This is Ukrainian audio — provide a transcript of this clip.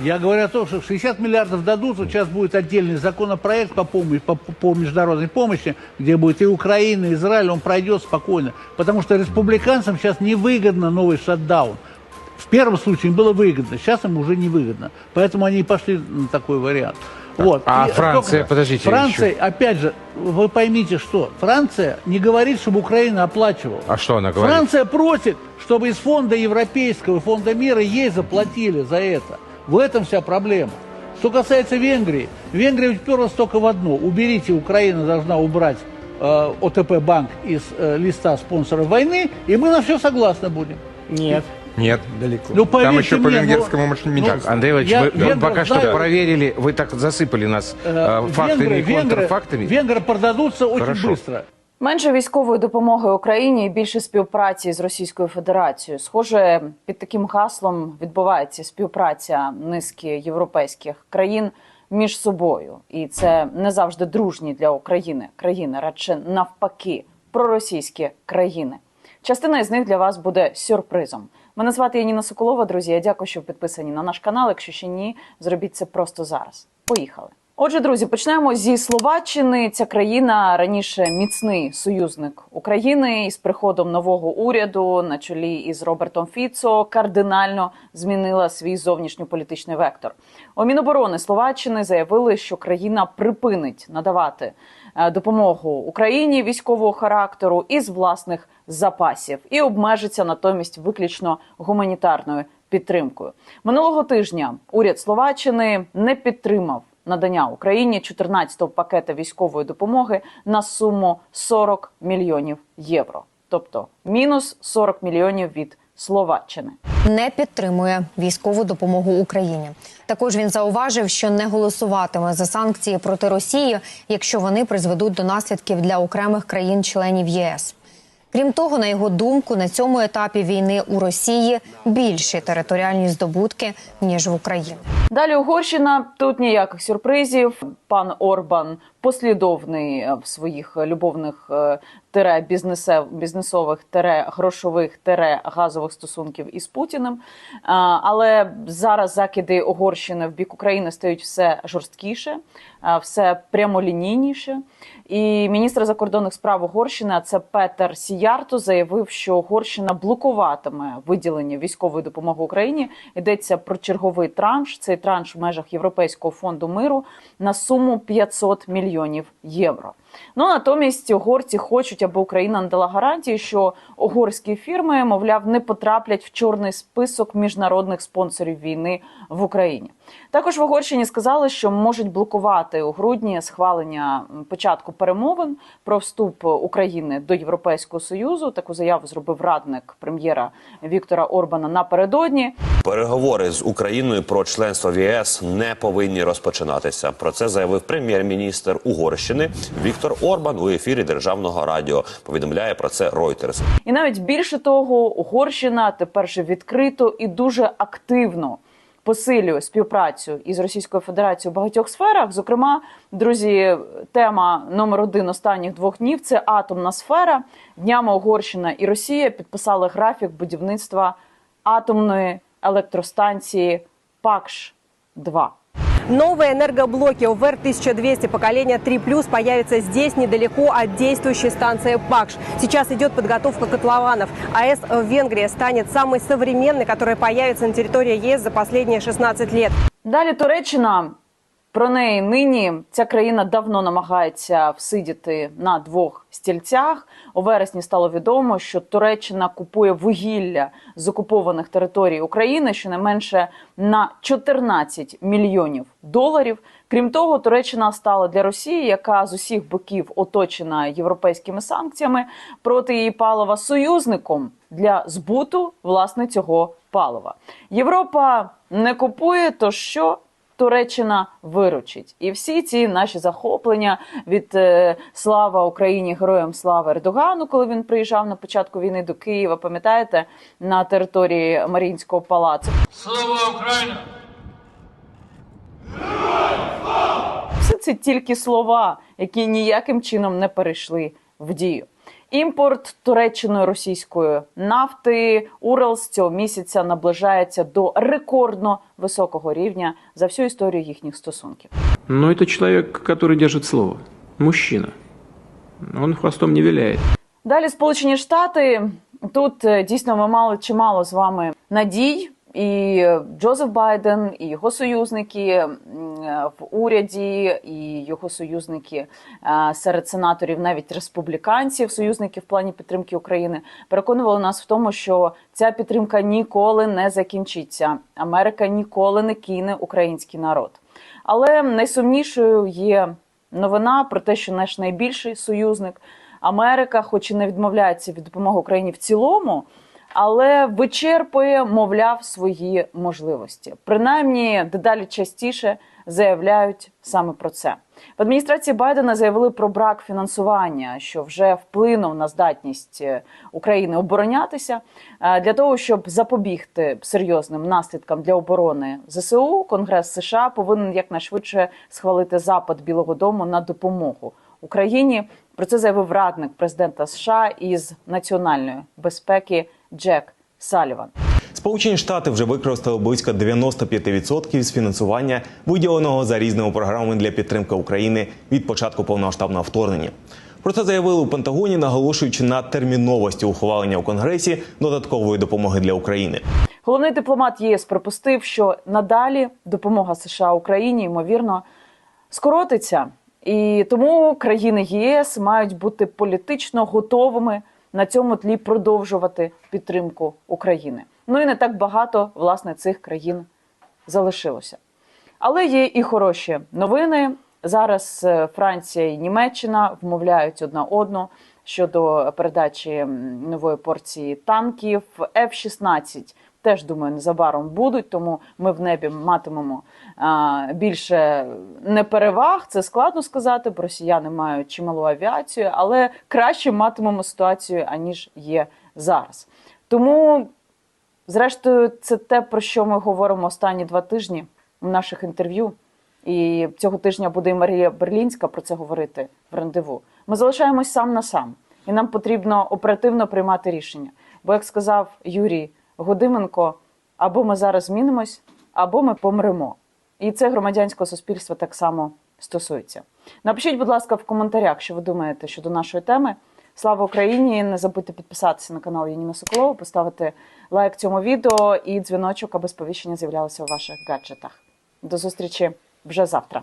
Я говорю о том, что 60 миллиардов дадут, вот сейчас будет отдельный законопроект по, помощи, по, по международной помощи, где будет и Украина, и Израиль, он пройдет спокойно. Потому что республиканцам сейчас невыгодно новый шатдаун. В первом случае им было выгодно, сейчас им уже невыгодно. Поэтому они и пошли на такой вариант. Вот. А И Франция, только- подождите, Франция, опять же, вы поймите, что Франция не говорит, чтобы Украина оплачивала. А что она говорит? Франция просит, чтобы из фонда европейского фонда мира ей заплатили за это. В этом вся проблема. Что касается Венгрии, Венгрия уперлась только в одно. Уберите, Украина должна убрать э, ОТП банк из э, листа спонсоров войны, и мы на все согласны будем. Нет, Нет. далеко. Ну, Там еще по мне, ну, венгерскому ну, меньшинству. Так, Андрей Иванович, Я вы венгров пока что знаю. проверили, вы так засыпали нас Э, э, фактами венгры, и контрфактами. венгры продадутся очень Хорошо. быстро. Менше військової допомоги Україні і більше співпраці з Російською Федерацією. Схоже, під таким гаслом відбувається співпраця низки європейських країн між собою, і це не завжди дружні для України країни, радше навпаки, проросійські країни. Частина із них для вас буде сюрпризом. Мене звати Яніна Соколова. Друзі, я дякую, що підписані на наш канал. Якщо ще ні, зробіть це просто зараз. Поїхали. Отже, друзі, почнемо зі Словаччини. Ця країна раніше міцний союзник України і з приходом нового уряду на чолі із Робертом Фіцо кардинально змінила свій зовнішньополітичний вектор. У Міноборони Словаччини заявили, що країна припинить надавати е, допомогу Україні військового характеру із власних запасів і обмежиться натомість виключно гуманітарною підтримкою. Минулого тижня уряд Словаччини не підтримав надання Україні 14-го пакета військової допомоги на суму 40 мільйонів євро, тобто мінус 40 мільйонів від Словаччини. не підтримує військову допомогу Україні. Також він зауважив, що не голосуватиме за санкції проти Росії, якщо вони призведуть до наслідків для окремих країн-членів ЄС. Крім того, на його думку, на цьому етапі війни у Росії більші територіальні здобутки ніж в Україні. Далі Угорщина. Тут ніяких сюрпризів. Пан Орбан послідовний е, в своїх любовних е, тере бізнесових тере грошових тере газових стосунків із Путіним. Але зараз закиди Угорщини в бік України стають все жорсткіше, все прямолінійніше. І міністр закордонних справ Угорщини, це Петер Сіярто, заявив, що Угорщина блокуватиме виділення військової допомоги Україні. Йдеться про черговий транш. Цей транш в межах Європейського фонду миру на суму 500 мільйонів євро. Ну натомість угорці хочуть, аби Україна надала гарантії, що угорські фірми, мовляв, не потраплять в чорний список міжнародних спонсорів війни в Україні. Також в Угорщині сказали, що можуть блокувати у грудні схвалення початку перемовин про вступ України до Європейського союзу. Таку заяву зробив радник прем'єра Віктора Орбана напередодні. Переговори з Україною про членство в ЄС не повинні розпочинатися. Про це заявив прем'єр-міністр Угорщини Віктор Орбан у ефірі державного радіо. Повідомляє про це Reuters. І навіть більше того, Угорщина тепер же відкрито і дуже активно посилює співпрацю із Російською Федерацією в багатьох сферах. Зокрема, друзі, тема номер один останніх двох днів це атомна сфера. Днями Угорщина і Росія підписали графік будівництва атомної електростанції Пакш 2 Новые энергоблоки УВР-1200 поколения 3+, появятся здесь, недалеко от действующей станции ПАКШ. Сейчас идет подготовка котлованов. АЭС в Венгрии станет самой современной, которая появится на территории ЕС за последние 16 лет. Далі Туреччина. Про неї нині ця країна давно намагається всидіти на двох стільцях. У вересні стало відомо, що Туреччина купує вугілля з окупованих територій України щонайменше на 14 мільйонів доларів. Крім того, Туреччина стала для Росії, яка з усіх боків оточена європейськими санкціями проти її палива союзником для збуту власне цього палива. Європа не купує, то що? Туреччина виручить, і всі ці наші захоплення від е, слава Україні, героям слави Ердогану, коли він приїжджав на початку війни до Києва, пам'ятаєте, на території Маріїнського палацу. Слава Україна! Все це тільки слова, які ніяким чином не перейшли в дію. Імпорт Туреччиною російської нафти Уралс цього місяця наближається до рекордно високого рівня за всю історію їхніх стосунків. Но это человек, который держит слово. Мужчина. Он хвостом не виляет. Далі Сполучені Штати. Тут е, дійсно ми мали чимало з вами надій. І Джозеф Байден, і його союзники е, в уряді, і його союзники е, серед сенаторів, навіть республіканців, союзників в плані підтримки України, переконували нас в тому, що ця підтримка ніколи не закінчиться. Америка ніколи не кине український народ. Але найсумнішою є новина про те, що наш найбільший союзник Америка, хоч і не відмовляється від допомоги Україні в цілому, але вичерпує, мовляв, свої можливості. Принаймні, дедалі частіше заявляють саме про це. В адміністрації Байдена заявили про брак фінансування, що вже вплинув на здатність е, України оборонятися. Е, Для того щоб запобігти серйозним наслідкам для оборони ЗСУ, Конгрес США повинен якнайшвидше схвалити запит Білого Дому на допомогу Україні. Про це заявив радник президента США із національної безпеки Джек Саліван. Сполучені Штати вже використали близько 95% з фінансування, виділеного за різними програмами для підтримки України від початку повномасштабного вторгнення. Про це заявили у Пентагоні, наголошуючи на терміновості ухвалення у Конгресі додаткової допомоги для України. Головний дипломат ЄС припустив, що надалі допомога США Україні ймовірно скоротиться, і тому країни ЄС мають бути політично готовими на цьому тлі продовжувати підтримку України. Ну і не так багато власне цих країн залишилося. Але є і хороші новини. Зараз е, Франція і Німеччина вмовляють одна одну щодо передачі нової порції танків. F-16 теж думаю незабаром будуть, тому ми в небі матимемо а, більше не переваг. Це складно сказати, бо росіяни мають чималу авіацію, але краще матимемо ситуацію аніж є зараз. Тому Зрештою, це те, про що ми говоримо останні два тижні в наших інтерв'ю. І цього тижня буде і Марія Берлінська про це говорити в рандеву. Ми залишаємось сам на сам, і нам потрібно оперативно приймати рішення. Бо, як сказав Юрій Годименко, або ми зараз змінимось, або ми помремо. І це громадянського суспільства так само стосується. Напишіть, будь ласка, в коментарях, що ви думаєте щодо нашої теми. Слава Україні! Не забудьте підписатися на канал Яніна Соколова, поставити лайк цьому відео і дзвіночок, аби сповіщення з'являлося у ваших гаджетах. До зустрічі вже завтра.